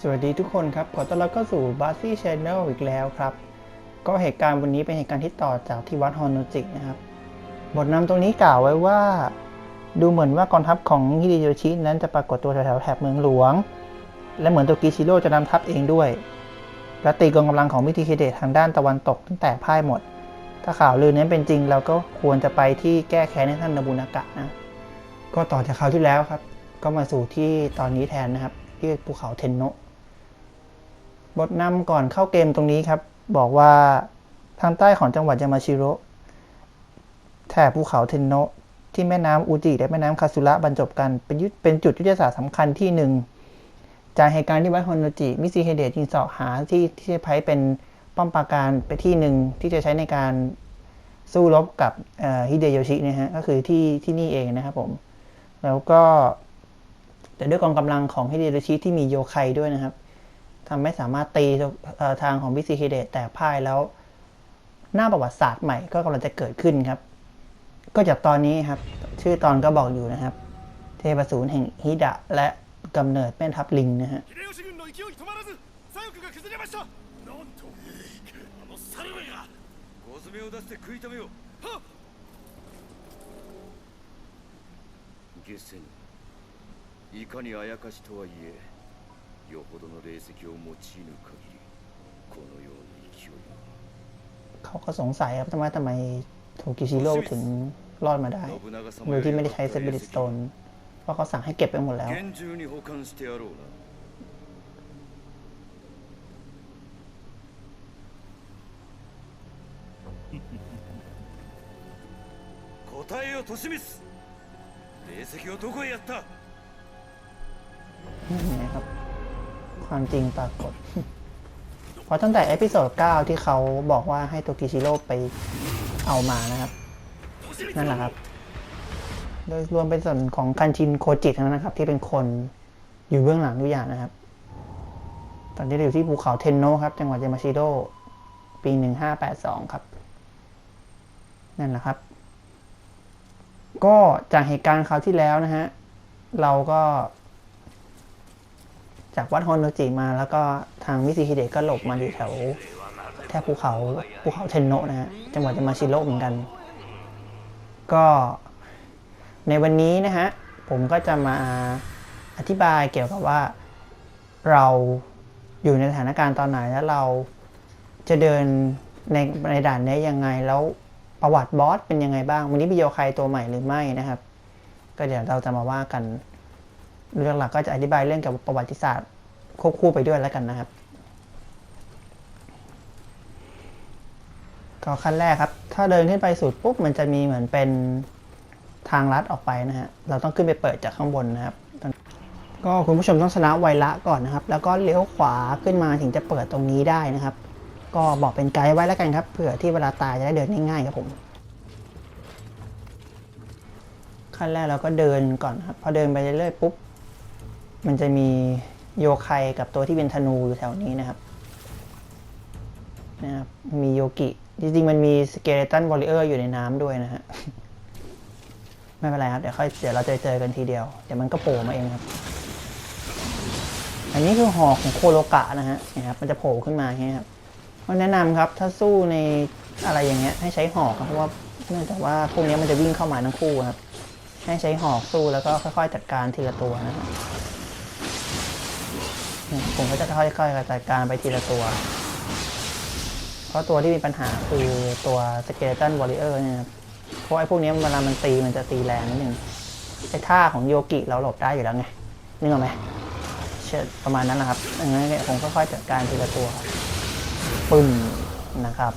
สวัสดีทุกคนครับ ขอต้อนรับเข้าสู่บาซี่ชแนลอีกแล้วครับ ก็เหตุการณ์วันนี้เป็นเหตุการณ์ที่ต่อจากที่วัดฮอนโนจิกนะครับ บทนำตรงนี้กล่าวไว้ว่า ดูเหมือนว่ากองทัพของฮิเดโยชินั้นจะปรากฏตัวแถวๆแถบเมืองหลวง และเหมือนโตกิชิโร่จะนำทัพเองด้วย และตีกองกำลังของมิทิเคเดะทางด้านตะวันตกตั้งแต่พ่ายหมด ถ้าข่าวลือนั้นเป็นจริงเราก็ควรจะไปที่แก้แค้นให้ท่านนาบุนากะนะ ก็ต่อจากคราวที่แล้วครับ ก็มาสู่ที่ตอนนี้แทนนะครับที่ภูเขาเทนโนะ บทนำก่อนเข้าเกมตรงนี้ครับ บอกว่าทางใต้ของจังหวัดยามาชิโร่แถบภูเขาเทนโนะที่แม่น้ำอูจิและแม่น้ำคาสุระบรรจบกันเป็นยุเป็นจุดยุทธศาสตร์สำคัญที่หนึ่งจากเหตุการณ์ที่วัดฮอนโนจิ มิซิเฮเดะจึงเสาะหาที่ที่จะใช้เป็นป้อมปราการไปที่หนึ่งที่จะใช้ในการสู้รบกับฮิเดโยชินะฮะก็คือที่ที่นี่เองนะครับผม แล้วก็แต่ด้วยกองกำลังของฮิเดโยชิที่มีโยไคด้วยนะครับ ทำให้สามารถตีเอ่อทางของมิซิเฮเดะแตกพ่ายแล้ว หน้าประวัติศาสตร์ใหม่ก็กำลังจะเกิดขึ้นครับ ก็จากตอนนี้ครับ ชื่อตอนก็บอกอยู่นะครับ เทพสูรแห่งฮิดะ และกำเนิดแม่ทัพลิงนะฮะ 秀吉軍の勢い止まらず左翼が崩れましたなんとあの猿めが小爪を出して食い止めようはっ下船いかにあやかしとはいえ よほどの霊石を用いぬ限りこのような勢いは เขาก็สงสัยครับทำไมทำไมโทกิชิโร่ถึงรอดมาได้ 信長様 โดยที่ไม่ได้ใช้เซตเบลิสโตน เพราะเขาสั่งให้เก็บไปหมดแล้ว 厳重に保管してやろうな答えよ利光霊石をどこへやった นี่นะ ความจริงปรากฏ เพราะตั้งแต่เอพิโซด9ที่เขาบอกว่าให้โตกิชิโร่ไปเอามานะครับ นั่นแหละครับ โดยรวมเป็นส่วนของคันชินโคจิทั้งนั้นนะครับ ที่เป็นคนอยู่เบื้องหลังทุกอย่างนะครับ ตอนนี้เราอยู่ที่ภูเขาเทนโนะครับ จังหวัดยามาชิโดปี 1582 ครับ นั่นแหละครับ ก็จากเหตุการณ์คราวที่แล้วนะฮะ เราก็ จากวัดฮอนโนจิมา แล้วก็ทางมิซิฮิเดะก็หลบมาอยู่แถวแถบภูเขาภูเขาเทนโนะนะฮะจังหวัดยามาชิโร่เหมือนกัน ก็ในวันนี้นะฮะ ผมก็จะมาอธิบายเกี่ยวกับว่าเราอยู่ในสถานการณ์ตอนไหนแล้วเราจะเดินในในด่านนี้ยังไงแล้วประวัติบอสเป็นยังไงบ้าง วันนี้มีโยใครตัวใหม่หรือไม่นะครับ ก็เดี๋ยวเราจะมาว่ากัน เรื่องหลักก็จะอธิบายเรื่องเกี่ยวกับประวัติศาสตร์ควบคู่ไปด้วยแล้วกันนะครับ ก็ขั้นแรกครับ ถ้าเดินขึ้นไปสุดปุ๊บมันจะมีเหมือนเป็นทางลัดออกไปนะฮะ เราต้องขึ้นไปเปิดจากข้างบนนะครับ ก็คุณผู้ชมต้องชนะไวละก่อนนะครับ แล้วก็เลี้ยวขวาขึ้นมาถึงจะเปิดตรงนี้ได้นะครับ ก็บอกเป็นไกด์ไว้แล้วกันครับ เผื่อที่เวลาตายจะได้เดินง่ายๆครับผม ขั้นแรกเราก็เดินก่อนครับ พอเดินไปเรื่อยๆปุ๊บ มันจะมีโยไคกับตัวที่เป็นธนูอยู่แถวนี้นะครับนะครับมีโยกิ จริงๆ มันมีสเกเลตันวอลเลเยอร์อยู่ในน้ำด้วยนะฮะ ไม่เป็นไรครับ เดี๋ยวค่อยเดี๋ยวเราจะเจอกันทีเดียว เดี๋ยวมันก็โผล่มาเองครับ อันนี้คือหอกของโคโลกะนะฮะนะครับ มันจะโผล่ขึ้นมาอย่างเงี้ยครับก็แนะนำครับ ถ้าสู้ในอะไรอย่างเงี้ย ให้ใช้หอกครับเพราะว่าเนื่องจากว่าพวกนี้มันจะวิ่งเข้ามาทั้งคู่ครับ ให้ใช้หอกสู้แล้วก็ค่อยๆจัดการทีละตัวนะครับ ผมก็จะค่อยๆจัดการไปทีละตัว เพราะตัวที่มีปัญหาคือตัวสเกเลตันวอริเออร์เนี่ยเพราะไอ้พวกนี้เวลามันตีมันจะตีแรงนิดนึงไอ้ท่าของโยกิเราหลบได้อยู่แล้วไงนึกออกไหมเช่นประมาณนั้นนะครับดังนั้นเนี่ยผมค่อยๆจัดการทีละตัวปึ้มนะครับ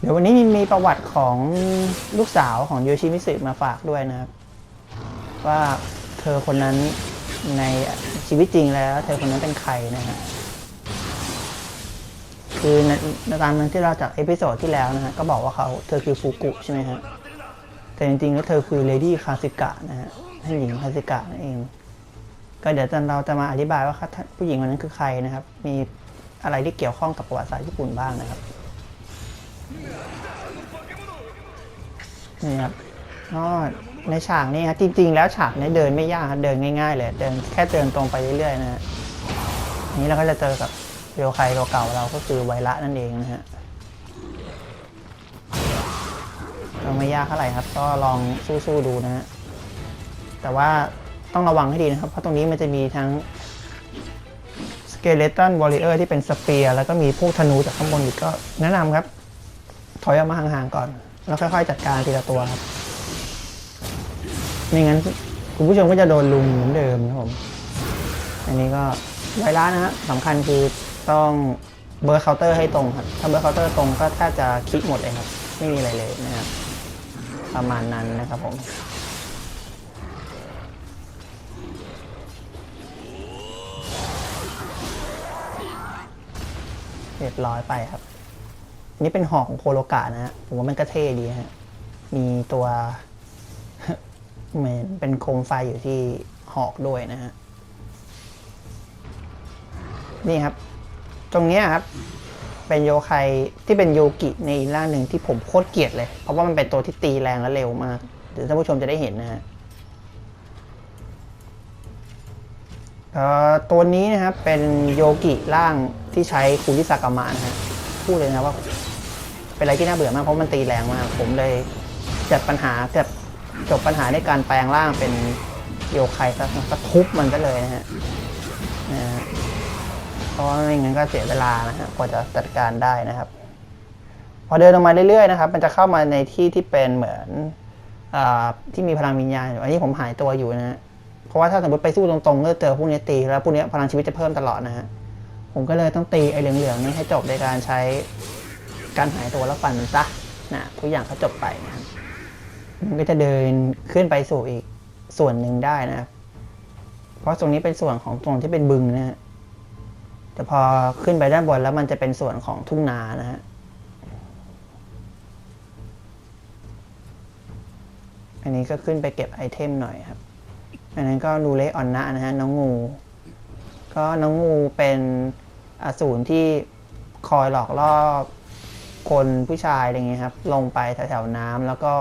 เดี๋ยววันนี้มีประวัติของลูกสาวของโยชิมิสึมาฝากด้วยนะครับ ว่าเธอคนนั้น ในชีวิตจริงแล้ว เธอคนนั้นเป็นใครนะฮะคือในตามนั้นที่เราจากเอพิโซดที่แล้วนะฮะก็บอกว่าเขาเธอคือฟูกุใช่ไหมฮะแต่จริงๆแล้วเธอคือเลดี้คาสิกะนะฮะท่านหญิงคาสิกะนั่นเอง ก็เดี๋ยวเราจะมาอธิบายว่าผู้หญิงคนนั้นคือใครนะครับ มีอะไรที่เกี่ยวข้องกับประวัติศาสตร์ญี่ปุ่นบ้างนะครับนี่ครับก็ ในฉากนี้ครับจริง ๆ แล้วฉากนี้เดินไม่ยากครับเดินง่ายๆเลย เดินแค่เดินตรงไปเรื่อยๆนะฮะนี้เราก็จะเจอกับเรียวไคเก่าเราก็คือไวระนั่นเองนะฮะก็ไม่ยากเท่าไหร่ครับ ก็ลองสู้ๆดูนะฮะแต่ว่าต้องระวังให้ดีนะครับ เพราะตรงนี้มันจะมีทั้งสเกเลตันวอริเออร์ที่เป็นสเปียร์แล้วก็มีพวกธนูจากข้างบนอีกก็แนะนำครับ ถอยออกมาห่างๆก่อน แล้วค่อยๆจัดการทีละตัวครับ ไม่งั้นคุณผู้ชมก็จะโดนลุมเหมือนเดิมนะครับผม อันนี้ก็ไวรัสนะฮะสำคัญคือต้องเบอร์เคาน์เตอร์ให้ตรงครับ ถ้าเบอร์เคาน์เตอร์ตรงก็แทบจะคลิกหมดเลยครับ ไม่มีอะไรเลยนะครับ ประมาณนั้นนะครับผมเรียบร้อยไปครับนนี้เป็นหอกของโคโลกะนะฮะ ผมว่ามันก็เท่ดีฮะ มีตัว เหมือนเป็นโคมไฟอยู่ที่หอกด้วยนะฮะ นี่ครับ ตรงนี้ครับ เป็นโยไคที่เป็นโยกิในอีกร่างหนึ่งที่ผมโคตรเกลียดเลย เพราะว่ามันเป็นตัวที่ตีแรงและเร็วมาก เดี๋ยวท่านผู้ชมจะได้เห็นนะฮะตัวนี้นะครับเป็นโยกิร่างที่ใช้คูริสากามะนะฮะพูดเลยนะว่า เป็นอะไรที่น่าเบื่อมากเพราะมันตีแรงมาก ผมเลยจัดปัญหาเกือบ จบปัญหาในการแปลงร่างเป็นโยไคซะก็ทุบมันก็เลยนะฮะเพราะไม่งั้นก็เสียเวลานะฮะกว่าจะจัดการได้นะครับ พอเดินออกมาเรื่อยๆนะครับ มันจะเข้ามาในที่ที่เป็นเหมือนอที่มีพลังวิญญาณอยู่อันนี้ผมหายตัวอยู่นะฮะเพราะว่าถ้าสมมติไปสู้ตรงๆก็เจอพวกนี้ตี แล้วพวกนี้พลังชีวิตจะเพิ่มตลอดนะฮะผมก็เลยต้องตีไอ้เหลืองๆนี้ให้จบในการใช้การหายตัวแล้วฟันมันซะนะทุกอย่างก็จบไปนะครับ มันก็จะเดินขึ้นไปสู่อีกส่วนหนึ่งได้นะครับ เพราะตรงนี้เป็นส่วนของตรงที่เป็นบึงนะฮะแต่พอขึ้นไปด้านบนแล้วมันจะเป็นส่วนของทุ่งนานะฮะ อันนี้ก็ขึ้นไปเก็บไอเทมหน่อยครับ อันนั้นก็นูเลออนนะนะฮะน้องงู ก็น้องงูเป็นอสูรที่คอยหลอกล่อคนผู้ชายอะไรเงี้ยครับ ลงไปแถวๆน้ำแล้วก็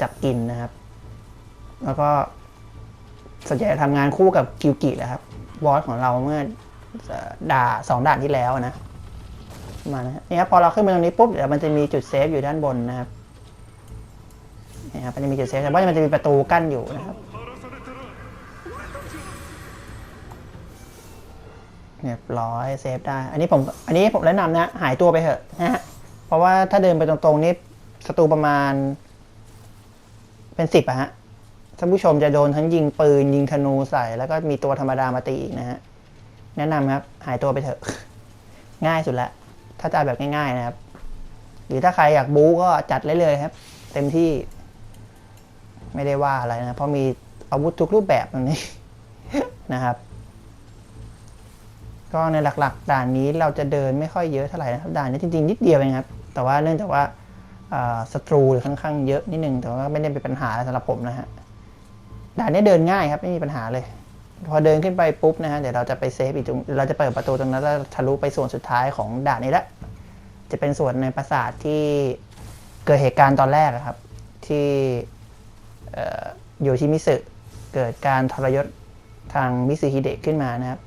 จับกินนะครับ แล้วก็ส่วนใหญ่ทำงานคู่กับกิวกิแหละครับบอสของเราเมื่อด่าสองด่านที่แล้วนะมานะฮะนี่ครับพอเราขึ้นมาตรงนี้ปุ๊บเดี๋ยวมันจะมีจุดเซฟอยู่ด้านบนนะครับนี่ครับมันจะมีจุดเซฟแต่ว่ามันจะมีประตูกั้นอยู่นะครับเรียบร้อยเซฟได้ อันนี้ผมอันนี้ผมแนะนำนะ หายตัวไปเถอะนะฮะเพราะว่าถ้าเดินไปตรงๆนี่ศัตรูประมาณ เป็นสิบอะฮะท่านผู้ชมจะโดนทั้งยิงปืน ยิงธนูใส่ แล้วก็มีตัวธรรมดามาตีอีกนะฮะ แนะนำครับ หายตัวไปเถอะ ง่ายสุดละ ถ้าจะแบบง่ายๆนะครับ หรือถ้าใครอยากบู๊ก็จัดเลยเลยครับ เต็มที่ ไม่ได้ว่าอะไรนะ เพราะมีอาวุธทุกรูปแบบตรงนี้นะครับ ก็ในหลักๆ ด่านนี้เราจะเดินไม่ค่อยเยอะเท่าไหร่นะครับ ด่านนี้จริงๆ นิดเดียวเองครับ แต่ว่าเนื่องจากว่า ศัตรูค่อนข้างเยอะนิดนึงแต่ว่าไม่ได้เป็นปัญหาสำหรับผมนะฮะด่านนี้เดินง่ายครับไม่มีปัญหาเลย พอเดินขึ้นไปปุ๊บนะฮะเดี๋ยวเราจะไปเซฟอีกตรงเราจะเปิดประตูตรงนั้นแล้วทะลุไปส่วนสุดท้ายของด่านนี้ละจะเป็นส่วนในปราสาทที่เกิดเหตุการณ์ตอนแรกครับ ที่อ่อโยชิมิสึเกิดการทรยศทางมิสึฮิเดะขึ้นมานะครับ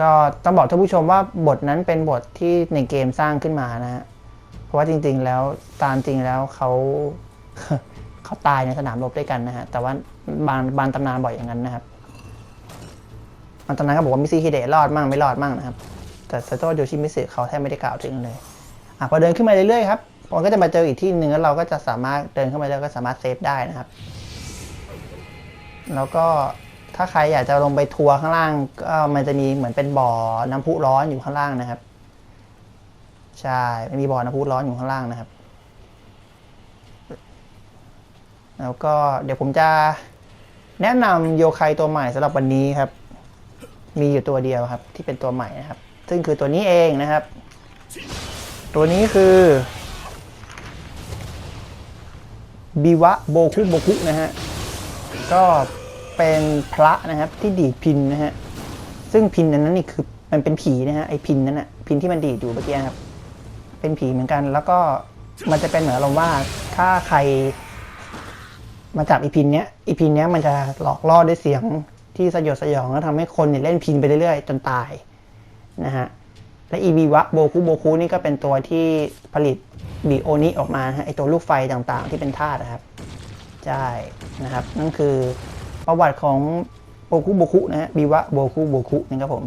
ก็ต้องบอกท่านผู้ชมว่าบทนั้นเป็นบทที่ในเกมสร้างขึ้นมานะฮะ ราะว่าจริง ๆ แล้วตามจริงแล้วเขาเขาตายในสนามรบด้วยกันนะฮะ แต่ว่าบางบางตำนานบอกอย่างนั้นนะครับบางตำนานก็บอกว่ามิซิฮิเดะรอดมั่งไม่รอดมั่งนะครับ แต่ซาโตะโยชิมิสึเขาแทบไม่ได้กล่าวถึงเลยอะพอเดินขึ้นมาเรื่อยๆครับมันก็จะมาเจออีกที่หนึ่งแล้วเราก็จะสามารถเดินเข้ามาแล้วก็สามารถเซฟได้นะครับ แล้วก็ถ้าใครอยากจะลงไปทัวร์ข้างล่างก็มันจะมีเหมือนเป็นบ่อน้ำพุร้อนอยู่ข้างล่างนะครับ ใช่ ไมันมีบ่อน้ำพุร้อนอยู่ข้างล่างนะครับ แล้วก็เดี๋ยวผมจะแนะนำโยไคตัวใหม่สำหรับวันนี้ครับ มีอยู่ตัวเดียวครับ ที่เป็นตัวใหม่นะครับ ซึ่งคือตัวนี้เองนะครับ ตัวนี้คือบิวะโบคุโบคุนะฮะ ก็เป็นพระนะครับที่ดีดพินนะฮะ ซึ่งพินนนั้นนี่คือมันเป็นผีนะฮะไอพินนั้นอะพินที่มันดีดอยู่เมื่อกี้ครับ เป็นผีเหมือนกัน แล้วก็มันจะเป็นเหมือนอารมณ์ว่าถ้าใครมาจับอีพินเนี้ยอีพินเนี้ยมันจะหลอกล่อด้วยเสียงที่สยดสยองแล้วทำให้คนเนี่ยเล่นพินไปเรื่อยๆ จนตายนะฮะและอีบีวะโบคุโบคุนี่ก็เป็นตัวที่ผลิตบีโอนิออกมาฮะไอตัวลูกไฟต่างๆ ที่เป็นธาตุนะครับใช่นะครับ นั่นคือประวัติของโบคุโบคุนะฮะบีวะโบคุโบคุนี่ครับผม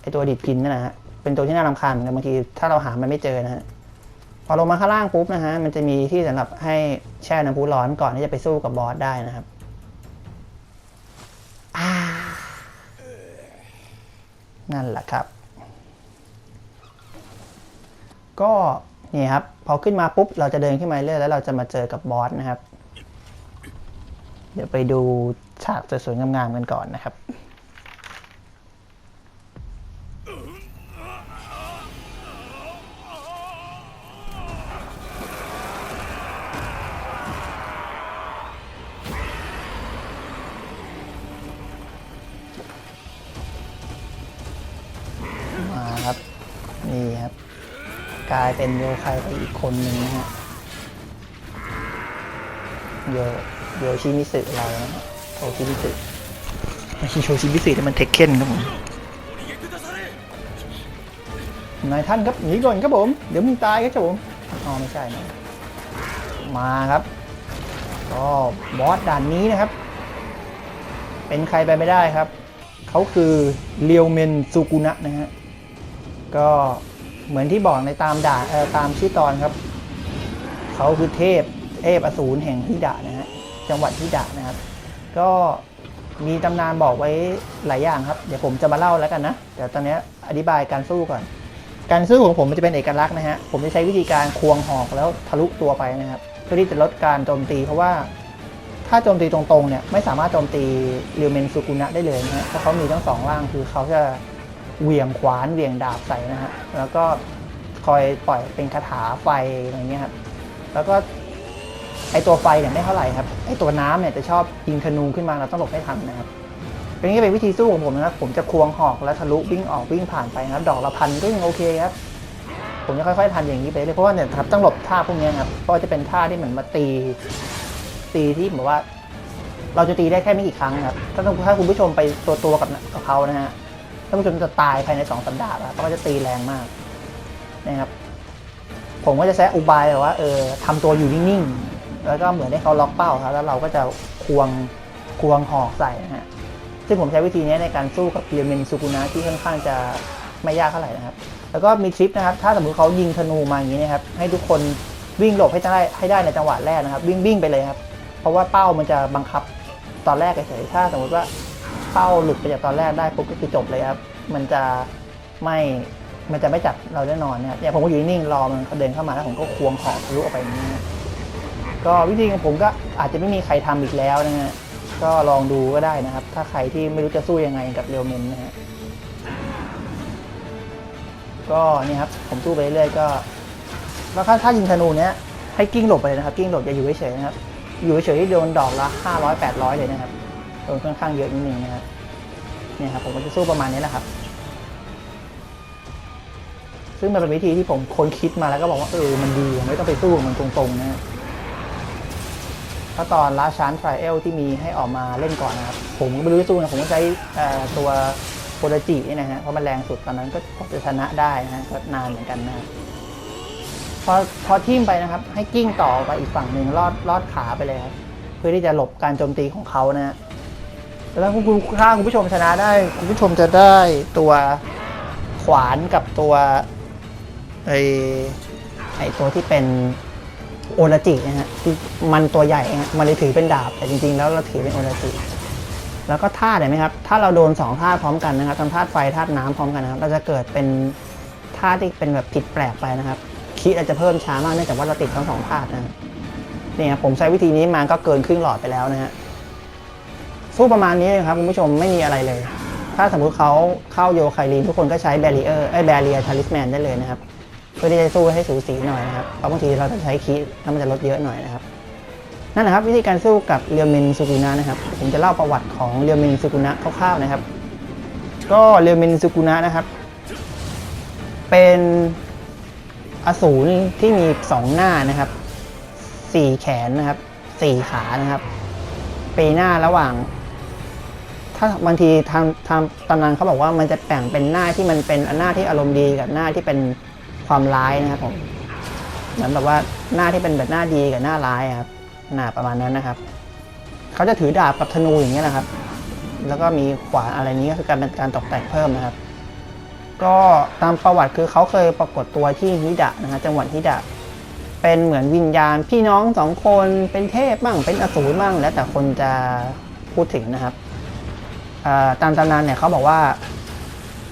ไอตัวดิดพินนั่นนะฮะ เป็นตัวที่น่ารำคาญเหมือนกันบางทีถ้าเราหามันไม่เจอนะฮะพอลงมาข้างล่างปุ๊บนะฮะมันจะมีที่สำหรับให้แช่น้ำพุร้อนก่อนที่จะไปสู้กับบอสได้นะครับนั่นแหละครับ ก็นี่ครับ พอขึ้นมาปุ๊บเราจะเดินขึ้นมาเรื่อยแล้วเราจะมาเจอกับบอสนะครับ เดี๋ยวไปดูฉากสวยๆงามๆกันก่อนนะครับ เป็นโยคายไปอีกคนหนึ่งนะฮะโยโยชิมิสึเรานะโอชิมิสึไม่ใช่โชชิมิสึแต่มันเทคเคนครับผมนายท่านครับหนีก่อนครับผม เดี๋ยวมึงตายครับผมอ๋อไม่ใช่นะมาครับ ก็บอสด่านนี้นะครับ เป็นใครไปไม่ได้ครับ เขาคือเรียวเมนซูกุนะนะฮะ ก็ เหมือนที่บอกในตามด่าตามชื่อตอนครับ เขาคือเทพเทพอสูรแห่งฮิดะนะฮะจังหวัดฮิดะนะครับ ก็มีตำนานบอกไว้หลายอย่างครับ เดี๋ยวผมจะมาเล่าแล้วกันนะเดี๋ยวตอนนี้อธิบายการสู้ก่อน การสู้ของผมมันจะเป็นเอกลักษณ์นะฮะผมจะใช้วิธีการควงหอกแล้วทะลุตัวไปนะครับ เพื่อที่จะลดการโจมตี เพราะว่าถ้าโจมตีตรงๆเนี่ยไม่สามารถโจมตีเรียวเมนซูกุนะได้เลยนะฮะเพราะเขามีทั้งสองร่างคือเขาจะ เหวี่ยงขวานเหวี่ยงดาบใส่นะฮะแล้วก็คอยปล่อยเป็นคาถาไฟอะไรเงี้ยครับแล้วก็ไอตัวไฟเนี่ยไม่เท่าไหร่ครับไอตัวน้ำเนี่ยจะชอบยิงธนูขึ้นมาเราต้องหลบให้ทันนะครับเป็นนี่เป็นวิธีสู้ของผมนะครับผมจะควงหอกแล้วทะลุวิ่งออกวิ่งผ่านไปนะครับ ดอกละพันก็ยังโอเคครับผมจะค่อยๆทันอย่างนี้ไปเลยเพราะว่าเนี่ยครับต้องหลบท่าพวกนี้ครับเพราะว่าจะเป็นท่าที่เหมือนมาตี ตีที่แบบว่า เราจะตีได้แค่ไม่กี่ครั้งครับถ้าถ้าคุณผู้ชมไปตัวตัวๆกับเขานะฮะานผู้ชมจะตายภายในสองสัปดาห์ครับเพราะจะตีแรงมากนะครับผมก็จะแซะอุบายแบบว่าเออทำตัวอยู่นิ่งๆ แล้วก็เหมือนให้เขาล็อกเป้าครับแล้วเราก็จะควงควงหอกใส่นะฮะซึ่งผมใช้วิธีนี้ในการสู้กับเรียเมนซูกุนะที่ค่อนข้างจะไม่ยากเท่าไหร่นะครับ แล้วก็มีทริปนะครับ ถ้าสมมติเขายิงธนูมาอย่างนี้นะครับ ให้ทุกคนวิ่งหลบให้ได้ให้ได้ในจังหวะแรกนะครับ วิ่งวิ่งไปเลยครับ เพราะว่าเป้ามันจะบังคับตอนแรกเฉยๆถ้าสมมติว่า เป้าหลุดไปจากตอนแรกได้ปุ๊บก็คือจบเลยครับ มันจะไม่มันจะไม่จับเราแน่นอนเนะครับเนี่ยผมก็อยู่นิ่งรอมันเขาเดินเข้ามาแล้วผมก็ควงหอกทะลุออกไปนี้ก็วิธีของผมก็อาจจะไม่มีใครทำอีกแล้วนะฮะก็ลองดูก็ได้นะครับ ถ้าใครที่ไม่รู้จะสู้ยังไงกับเรียวเมนนะฮะก็นี่ครับผมสู้ไปเรื่อยๆก็แล้วถ้าถ้ายิงธนูเนี้ยให้กิ้งหลบไปเลยนะครับกิ้งหลบอย่าอยู่เฉยๆนะครับอยู่เฉยๆที่โดนดอกละห้าร้อยแปดร้อยเลยนะครับ โดนค่อนข้างเยอะนิดนึงนะครับเนี่ยครับผมก็จะสู้ประมาณนี้แหละครับ ซึ่งมันเป็นวิธีที่ผมค้นคิดมาแล้วก็บอกว่าเออมันดีไม่ต้องไปสู้กับมันตรงๆนะฮะเพราตอนลาชานทริเอลที่มีให้ออกมาเล่นก่อนนะครับ ผมก็ไม่รู้จะสู้นะผมก็ใช้ตัวโปรจินี่นะฮะเพราะมันแรงสุดตอนนั้นก็จะชนะได้นะฮะก็นานเหมือนกันนะพอพอทิ่มไปนะครับ ให้กิ้งต่อไปอีกฝั่งหนึ่งลอดลอดขาไปเลยครับเพื่อที่จะหลบการโจมตีของเขานะฮะ แล้วถ้าคุณถ้าคุณผู้ชมชนะได้ คุณผู้ชมจะได้ตัวขวานกับตัวไอไอตัวที่เป็นโอราจินะฮะที่มันตัวใหญ่ฮะมันเลยถือเป็นดาบ แต่จริงๆ แล้วเราถือเป็นโอราจิ แล้วก็ธาตุเห็นไหมครับ ถ้าเราโดนสองธาตุพร้อมกันนะครับทั้งธาตุไฟธาตุน้ำพร้อมกันนะครับ เราจะเกิดเป็นธาตุที่เป็นแบบผิดแปลกไปนะครับ คิดอาจจะเพิ่มช้ามากเนื่องจากว่าเราติดทั้งสองธาตุนะครับนี่ครับผมใช้วิธีนี้มาก็เกินครึ่งหลอดไปแล้วนะฮะ สู้ประมาณนี้เลยครับคุณผู้ชมไม่มีอะไรเลย ถ้าสมมุติเขาเข้าโยไคลีนทุกคนก็ใช้แบรีเออร์ไอ้แบรียทาริสแมนได้เลยนะครับ เพื่อที่จะสู้ให้สูสีหน่อยนะครับเพราะบางทีเราจะใช้คีแล้วมันจะลดเยอะหน่อยนะครับนั่นแหละครับวิธีการสู้กับเรียวเมนซูกุนะนะครับผมจะเล่าประวัติของเรียวเมนซูกุนะคร่าวๆนะครับ ก็เรียวเมนซูกุนะนะครับ เป็นอสูรที่มีสองหน้านะครับสี่แขนนะครับสี่ขานะครับ ปีหน้าระหว่าง ถ้าบางทีทางทางตำนานเขาบอกว่ามันจะแบ่งเป็นหน้าที่มันเป็นหน้าที่อารมณ์ดีกับหน้าที่เป็นความร้ายนะครับผมเหมือนแบบว่าหน้าที่เป็นแบบหน้าดีกับหน้าร้ายอะครับหน้าประมาณนั้นนะครับเขาจะถือดาบกับธนูอย่างเงี้ยแหละครับ แล้วก็มีขวานอะไรนี้ก็คือการเป็นการตกแต่งเพิ่มนะครับ ก็ตามประวัติคือเขาเคยปรากฏตัวที่ฮิดะนะฮะจังหวัดฮิดะเป็นเหมือนวิญญาณพี่น้องสองคนเป็นเทพบ้างเป็นอสูรบ้างแล้วแต่คนจะพูดถึงนะครับ ตามตำนานเนี่ยเขาบอกว่า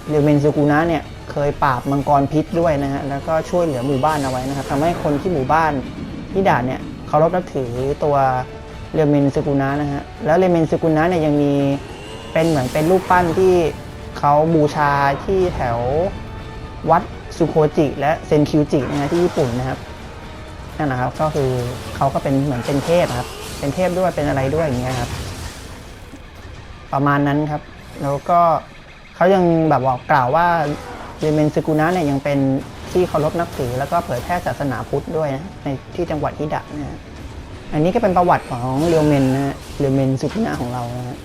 เรเมนซูกุนะเนี่ยเคยปราบมังกรพิษด้วยนะฮะแล้วก็ช่วยเหลือหมู่บ้านเอาไว้นะครับทำให้คนที่หมู่บ้านฮิดะเนี่ยเคารพนับถือตัวเรเมนซูกุนะนะฮะแล้วเรเมนซูกุนะเนี่ยยังมีเป็นเหมือนเป็นรูปปั้นที่เขาบูชาที่แถววัดสุโคจิ และเซนคิวจินะฮะที่ญี่ปุ่นนะครับนั่นนะครับก็คือเขาก็เป็นเหมือนเป็นเทพครับเป็นเทพด้วยเป็นอะไรด้วยอย่างเงี้ยครับ ประมาณนั้นครับ แล้วก็เขายังแบบบอกกล่าวว่าเรเมนซึกุนะเนี่ยยังเป็นที่เคารพนับถือ แล้วก็เผยแพร่ศาสนาพุทธด้วยนะในที่จังหวัดฮิดะนะฮะอันนี้ก็เป็นประวัติของเรียวเมนนะฮะเรียวเมนซึกุนะของเรานะฮะ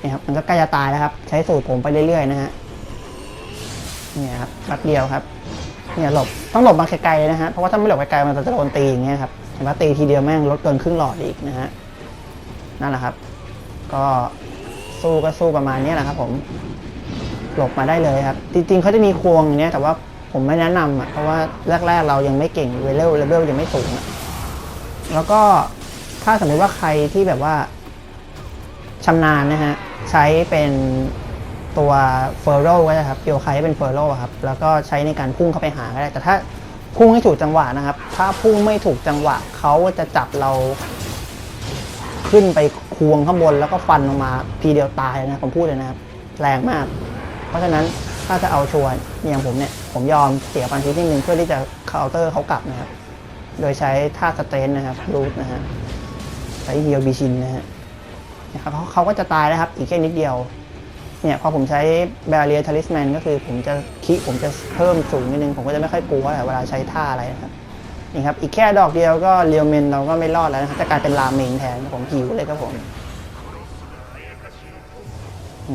นี่ครับมันก็ใกล้จะตายแล้วครับ ใช้สูตรผมไปเรื่อยๆนะฮะเนี่ยครับแป๊บเดียวครับเนี่ยหลบต้องหลบมาไกลๆเลยนะฮะเพราะว่าถ้าไม่หลบไกลๆมันจะโดนตีอย่างเงี้ยครับเห็นว่าตีทีเดียวแม่งลดเกินครึ่งหลอดอีกนะฮะนั่นแหละครับ ก็ สู้ก็สู้ประมาณนี้แหละครับผมหลบมาได้เลยครับ จริงๆเขาจะมีควงอย่างเนี้ยแต่ว่าผมไม่แนะนำอะเพราะว่าแรกๆเรายังไม่เก่งเวลเลเวลยังไม่สูงอะแล้วก็ถ้าสมมติว่าใครที่แบบว่าชำนาญนะฮะใช้เป็นตัวเฟอร์โรก็ได้ครับโยคายเป็นเฟอร์โรครับแล้วก็ใช้ในการพุ่งเข้าไปหาก็ได้แต่ถ้าพุ่งให้ถูกจังหวะนะครับ ถ้าพุ่งไม่ถูกจังหวะเขาจะจับเราขึ้นไป ควงข้างบนแล้วก็ฟันลงมาทีเดียวตายนะผมพูดเลยนะครับแรงมาก เพราะฉะนั้นถ้าจะเอาชัวร์อย่างผมเนี่ยผมยอมเสียพันทีนิดนึงเพื่อที่จะเคาน์เตอร์เขากลับนะครับ โดยใช้ท่าสเตนนะครับรูทนะฮะใช้เฮียวบิชินนะฮะนะครับเขาเขาก็จะตายแล้วครับ อีกแค่นิดเดียวเนี่ยพอผมใช้แบเรียท l ลิสแมนก็คือผมจะคิผมจะเพิ่มสูงนิดนึง ผมก็จะไม่ค่อยกลัวเวลาใช้ท่าอะไรนะครับ นี่ครับอีกแค่ดอกเดียวก็เรียวเมนเราก็ไม่รอดแล้วนะครับจะกลายเป็นราเมงแทนผมหิวเลยครับผม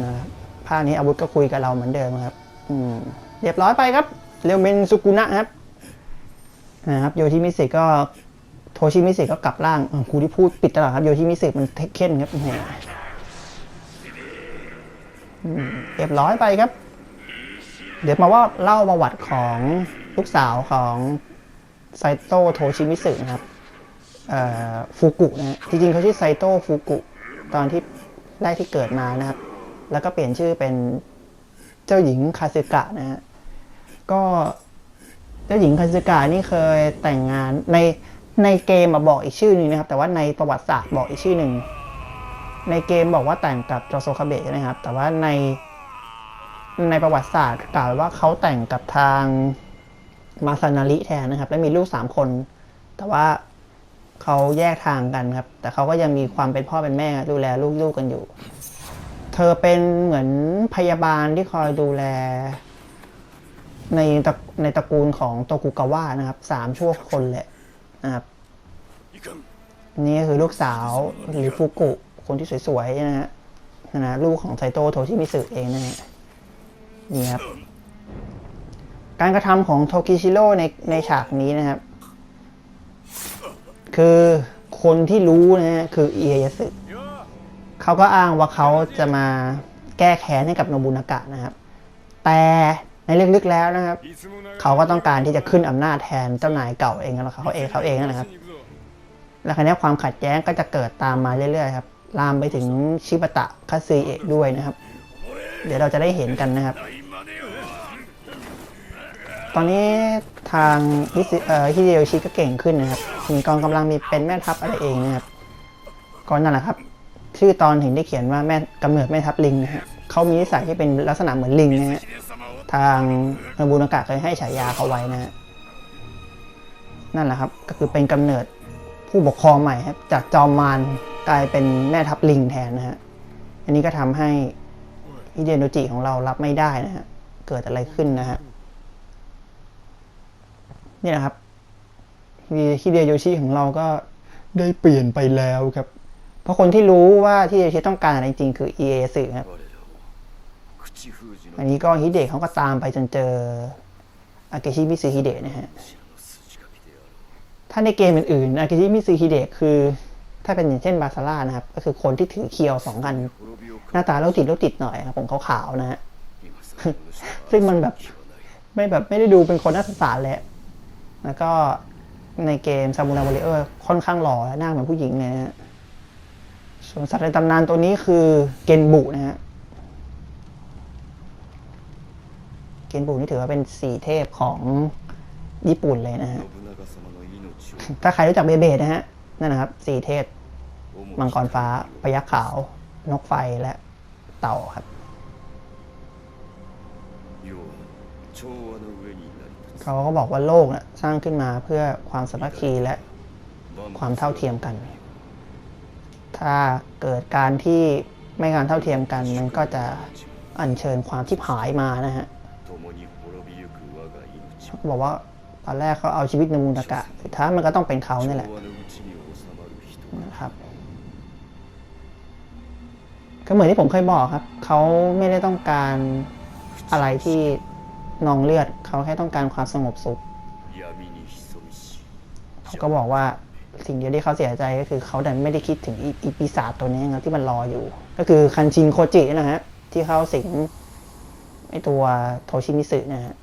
นะครับภาคนี้อาวุธก็คุยกับเราเหมือนเดิมครับอืมเรียบร้อยไปครับ เรียวเมนสุกุนะครับนะครับโยชิมิสึก็โทชิมิสึก็กลับร่างครูที่พูดปิดตลอดครับโยชิมิสึมันเทคเค้นครับแหมเรียบร้อยไปครับ เดี๋ยวมาว่าเล่าประวัติของลูกสาวของ ไซโตโทชิมิสึนะครับฟูกุนะจริงๆเขาชื่อไซโตฟูกุตอนที่แรกที่เกิดมานะครับ แล้วก็เปลี่ยนชื่อเป็นเจ้าหญิงคาซึกะนะฮะก็เจ้าหญิงคาซึกะนี่เคยแต่งงานในในเกมมาบอกอีกชื่อหนึ่งนะครับ แต่ว่าในประวัติศาสตร์บอกอีกชื่อหนึ่งในเกมบอกว่าแต่งกับโจโซคาเบะนะครับ แต่ว่าในในประวัติศาสตร์กล่าวว่าเขาแต่งกับทาง มาซานาริแทนนะครับ และมีลูก 3 คน แต่ว่าเขาแยกทางกันครับ แต่เขาก็ยังมีความเป็นพ่อเป็นแม่ดูแลลูกๆกกันอยู่ เธอเป็นเหมือนพยาบาลที่คอยดูแล ในในตระกูลของโตกุกาวะนะครับสามชั่วคนแหละนะครับนี่คือลูกสาวหรือฟุกุคนที่สวยๆนะฮะนะลูกของไซโตโทชิมิสึเองนะฮะนี่ครับ การกระทำของโทกิชิโร่ในในฉากนี้นะครับ คือคนที่รู้นะฮะคือเอียยสึเขาก็อ้างว่าเขาจะมาแก้แค้นให้กับโนบุนากะนะครับ แต่ในลึกๆแล้วนะครับ เขาก็ต้องการที่จะขึ้นอำนาจแทนเจ้านายเก่าเองแล้วเขาเองเขาเองนะครับ แล้วครั้นี้ความขัดแย้งก็จะเกิดตามมาเรื่อยๆครับลามไปถึงชิบะตะคาซีเอะด้วยนะครับ เดี๋ยวเราจะได้เห็นกันนะครับ ตอนนี้ทางฮิเดโยชิก็เก่งขึ้นนะครับ มีกองกำลังมีเป็นแม่ทัพอะไรเองนะครับก่อนนั่นแหละครับ ชื่อตอนถึงได้เขียนว่าแม่กำเนิดแม่ทัพลิงนะฮะเขามีนิสัยที่เป็นลักษณะเหมือนลิงนะฮะทางนบูนากะเคยให้ฉายาเขาไว้นะฮะนั่นแหละครับ ก็คือเป็นกำเนิดผู้ปกครองใหม่ครับ จากจอมมารกลายเป็นแม่ทัพลิงแทนนะฮะอันนี้ก็ทำให้อิเดโนจิของเรารับไม่ได้นะฮะเกิดอะไรขึ้นนะฮะ เนี่ยครับคิเดียโยชิของเราก็ได้เปลี่ยนไปแล้วครับ เพราะคนที่รู้ว่าที่โยชิต้องการอะไรจริงคือ EA สื่อครับ อันนี้ก็ฮิเดะเขาก็ตามไปจนเจออาเกชิมิซึฮิเดะนะฮะ ถ้าในเกมอื่นๆอากิชิมิซึฮิเดะคือ ถ้าเป็นอย่างเช่นบาซาร่านะครับ ก็คือคนที่ถือเคียวสองกัน หน้าตาโรคติตโรคติดหน่อยครับผมขาวๆนะฮะซึ่งมันแบบไม่แบบไม่ได้ดูเป็นคนน่าสงสารแหละ แล้วก็ในเกมซามูไรวอลเลอร์ค่อนข้างหล่อและหน้าเหมือนผู้หญิงเลยนะส่วนสัตว์ในตำนานตัวนี้คือเกนบุนะฮะ เกนบุนี่ถือว่าเป็นสี่เทพของญี่ปุ่นเลยนะฮะ ถ้าใครรู้จักเบเบดนะฮะ นั่นนะครับสี่เทพ มังกรฟ้า พยักขาว นกไฟและเต่าครับ เขาก็บอกว่าโลกนะสร้างขึ้นมาเพื่อความสมัคคีและความเท่าเทียมกัน ถ้าเกิดการที่ไม่การเท่าเทียมกัน มันก็จะอัญเชิญความที่หายมานะฮะบอกว่าตอนแรกเขาเอาชีวิตในมูงตะกะสุดท้ายมันก็ต้องเป็นเขาเนี่แหละนะครับ ก็เหมือนที่ผมเคยบอกครับ เขาไม่ได้ต้องการอะไรที่นองเลือด เขาแค่ต้องการความสงบสุข เขาก็บอกว่าสิ่งเดียวที่เขาเสียใจก็คือเขาดันไม่ได้คิดถึงอีปีศาจตัวนี้นะที่มันรออยู่ ก็คือคันชินโคจินะฮะ ที่เข้าสิงไอตัวโทชิมิสึนะฮะ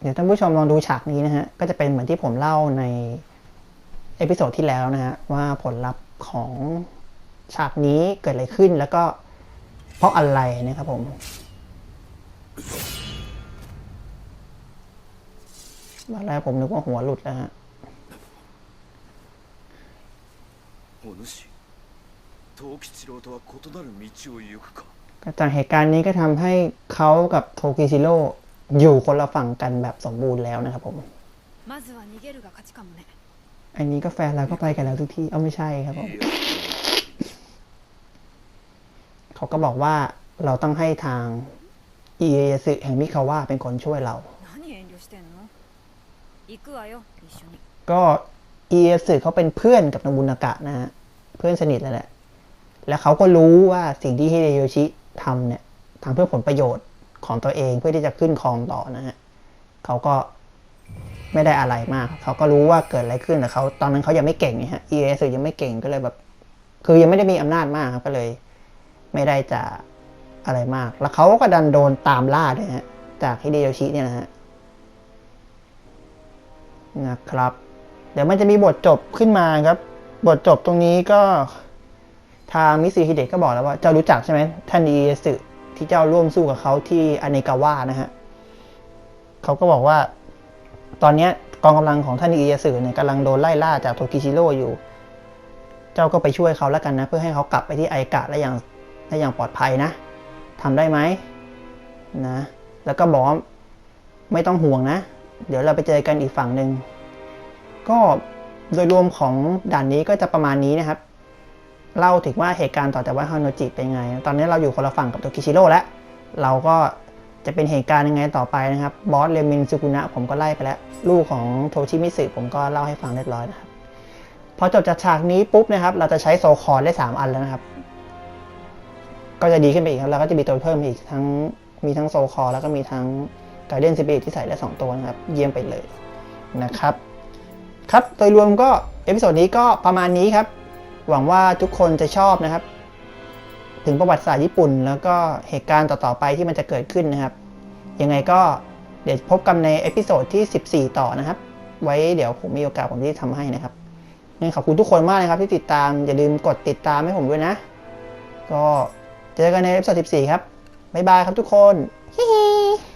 เดี๋ยวท่านผู้ชมลองดูฉากนี้นะฮะ ก็จะเป็นเหมือนที่ผมเล่าใน เอพิโซดที่แล้วนะฮะ ว่าผลลัพธ์ของฉากนี้เกิดอะไรขึ้นแล้วก็เพราะอะไรนะครับผม ตอนแรกผมนึกว่าหัวหลุดแล้วฮะ お主藤吉郎とは異なる道を行くか ก็จากเหตุการณ์นี้ก็ทำให้เขากับโทกิชิโร่อยู่คนละฝั่งกันแบบสมบูรณ์แล้วนะครับผม まずは逃げるが勝ちかもね อันนี้ก็แฟนเราก็ไปกันแล้วทุกที่ เอาไม่ใช่ครับผมเขาก็บอกว่าเราต้องให้ทางเอเยสึแห่งมิคาว่าเป็นคนช่วยเรา ก็เอเอสึเขาเป็นเพื่อนกับนบุนากะนะฮะ เพื่อนสนิทแล้วแหละ แล้วเขาก็รู้ว่าสิ่งที่ฮิเดโยชิทำเนี่ยทำเพื่อผลประโยชน์ของตัวเองเพื่อที่จะขึ้นครองต่อนะฮะ เขาก็ ไม่ได้อะไรมากเขาก็รู้ว่าเกิดอะไรขึ้นแต่เขาตอนนั้นเขายังไม่เก่งไงฮะอิเอสยังไม่เก่งก็เลยแบบ คือยังไม่ได้มีอำนาจมากครับก็เลย ไม่ได้จะอะไรมาก แล้วเขาก็ดันโดนตามล่าด้วยฮะจากฮิเดโยชิเนี่ยนะฮะนะครับ เดี๋ยวมันจะมีบทจบขึ้นมาครับ บทจบตรงนี้ก็ทางมิซึฮิเดะก็บอกแล้วว่าเจ้ารู้จักใช่ไหมท่านอิเอสึที่เจ้าร่วมสู้กับเขาที่อเนกาวะนะฮะเขาก็บอกว่า ตอนนี้กองกำลังของท่านอิเอสึเนี่ยกำลังโดนไล่ล่าจากโทกิชิโร่อยู่ เจ้าก็ไปช่วยเขาแล้วกันนะ เพื่อให้เขากลับไปที่ไอกะและอย่างและอย่างปลอดภัยนะทำได้ไหมนะ แล้วก็บอกไม่ต้องห่วงนะ เดี๋ยวเราไปเจอกันอีกฝั่งหนึ่งก็โดยรวมของด่านนี้ก็จะประมาณนี้นะครับ เล่าถึงว่าเหตุการณ์ต่อจากว่าฮานโนจิเป็นไง ตอนนี้เราอยู่คนละฝั่งกับโตกิชิโร่แล้ว เราก็ จะเป็นเหตุการณ์ยังไงต่อไปนะครับบอสเรมินซูกุนะผมก็ไล่ไปแล้ว ลูกของโทชิมิสึผมก็เล่าให้ฟังเรียบร้อยนะครับพอจบจากฉากนี้ปุ๊บนะครับ เราจะใช้โซคอนได้ 3 อันแล้วนะครับ ก็จะดีขึ้นไปอีกครับแล้วก็จะมีตัวเพิ่มอีกทั้งมีทั้งโซคอแล้วก็มีทั้งการเดนซิเบที่ใส่ได้สองตัวนะครับ เยี่ยมไปเลยนะครับ ครับโดยรวมก็เอพิโซดนี้ก็ประมาณนี้ครับ หวังว่าทุกคนจะชอบนะครับ ถึงประวัติศาสตร์ญี่ปุ่น แล้วก็เหตุการณ์ต่อๆไปที่มันจะเกิดขึ้นนะครับ ยังไงก็เดี๋ยวพบกันในเอพิโซดที่ 14 ต่อนะครับ ไว้เดี๋ยวผมมีโอกาสผมที่ทำให้นะครับงั้นขอบคุณทุกคนมากนะครับที่ติดตามอย่าลืมกดติดตามให้ผมด้วยนะ ก็เจอกันในเอพิโซด14 ครับบ๊ายบายครับทุกคนฮิฮิ